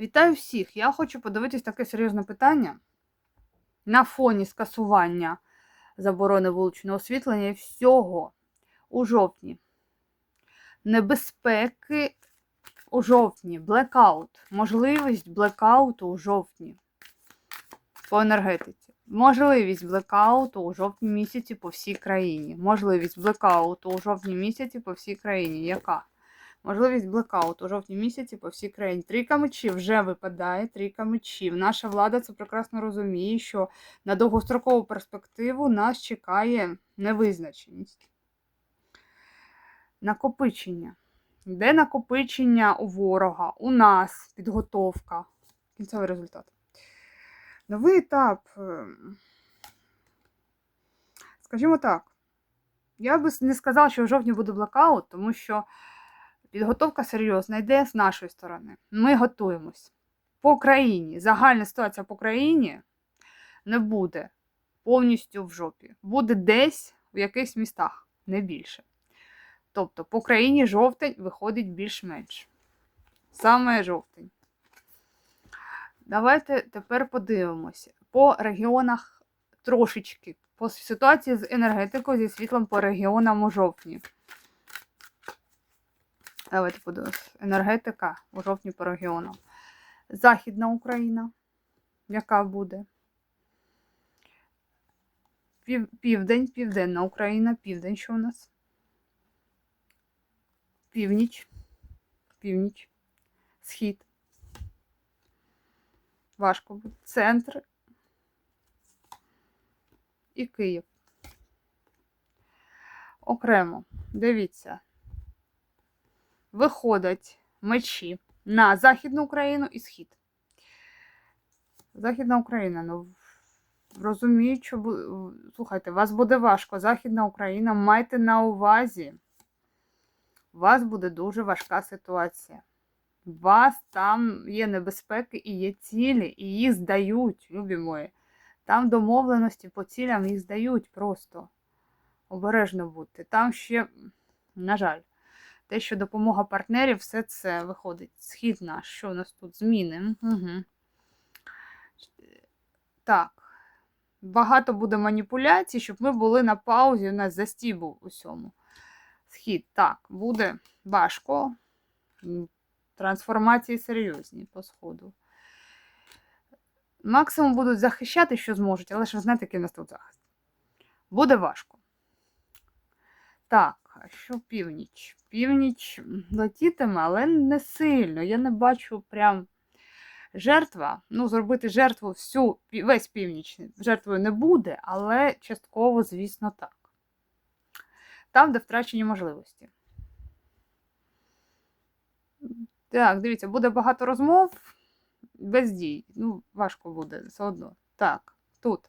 Вітаю всіх! Я хочу подивитись таке серйозне питання на фоні скасування заборони вуличного освітлення і всього у жовтні. Небезпеки у жовтні, блекаут, можливість блекауту у жовтні по енергетиці. Можливість блекауту у жовтні місяці по всій країні. Можливість блекауту у жовтні місяці по всій країні. Яка? Можливість блекауту у жовтні місяці по всій країні. Трійка мечів вже випадає. Трійка мечів. Наша влада це прекрасно розуміє, що на довгострокову перспективу нас чекає невизначеність. Накопичення. Де накопичення у ворога, у нас підготовка. Кінцевий результат. Новий етап. ем, Скажімо так, я би не сказала, що в жовтні буде блокаут, тому що підготовка серйозна йде з нашої сторони. Ми готуємось. По країні. Загальна ситуація по країні не буде повністю в жопі. Буде десь в якихось містах, не більше. Тобто по країні жовтень виходить більш-менш. Саме жовтень. Давайте тепер подивимося. По регіонах трошечки. По ситуації з енергетикою, зі світлом по регіонам у жовтні. Давайте подивимось. Енергетика у жовтні по регіонам. Західна Україна. Яка буде? Пів, південь, Південна Україна, південь, що у нас? Північ. Північ. Схід. Важко буде. Центр. І Київ. Окремо. Дивіться. Виходять мечі на Західну Україну і Схід. Західна Україна, ну розумію, що слухайте, вас буде важко. Західна Україна, майте на увазі. У вас буде дуже важка ситуація. У вас там є небезпеки і є цілі, і їх здають, любі мої. Там домовленості по цілям їх здають просто. Обережно будьте. Там ще, на жаль, те, що допомога партнерів, все це виходить. Схід наш, що у нас тут? Зміни. Угу. Так. Багато буде маніпуляцій, щоб ми були на паузі, у нас застій був усьому. Схід, так, буде важко. Трансформації серйозні по сходу. Максимум будуть захищати, що зможуть, але ж ви знаєте, який у нас тут захист. Буде важко. Так, що північ? Північ летітиме, але не сильно. Я не бачу прям жертва. Ну, зробити жертву всю, весь північ жертвою не буде, але частково, звісно, так. Там, де втрачені можливості. Так, дивіться, буде багато розмов без дій. Ну, важко буде все одно. Так, тут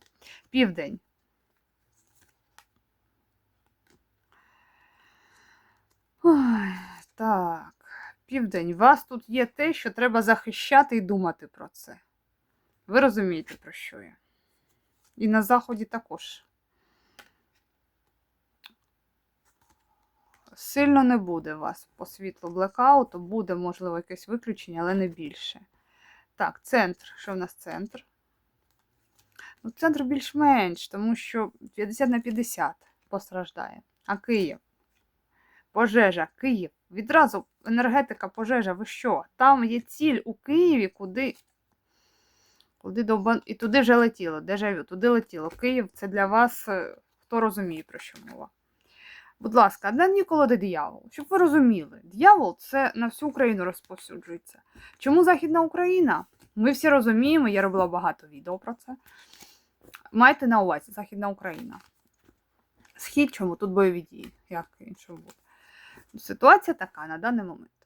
південь. Ой, так, південь. Вас тут є те, що треба захищати і думати про це. Ви розумієте, про що я? І на заході також. Сильно не буде вас по світлу блекауту, буде, можливо, якесь виключення, але не більше. Так, центр. Що в нас центр? Ну, центр більш-менш, тому що 50 на 50 постраждає. А Київ? Пожежа, Київ. Відразу енергетика, пожежа, ви що? Там є ціль у Києві, куди. Куди довбан... І туди вже летіло. Дежавю, туди летіло. Київ це для вас, е, хто розуміє, про що мова. Будь ласка, на ніколи де диявол. Щоб ви розуміли, диявол це на всю Україну розповсюджується. Чому Західна Україна? Ми всі розуміємо, я робила багато відео про це. Майте на увазі Західна Україна. Схід, чому тут бойові дії, як іншого буде. Ситуація така на даний момент.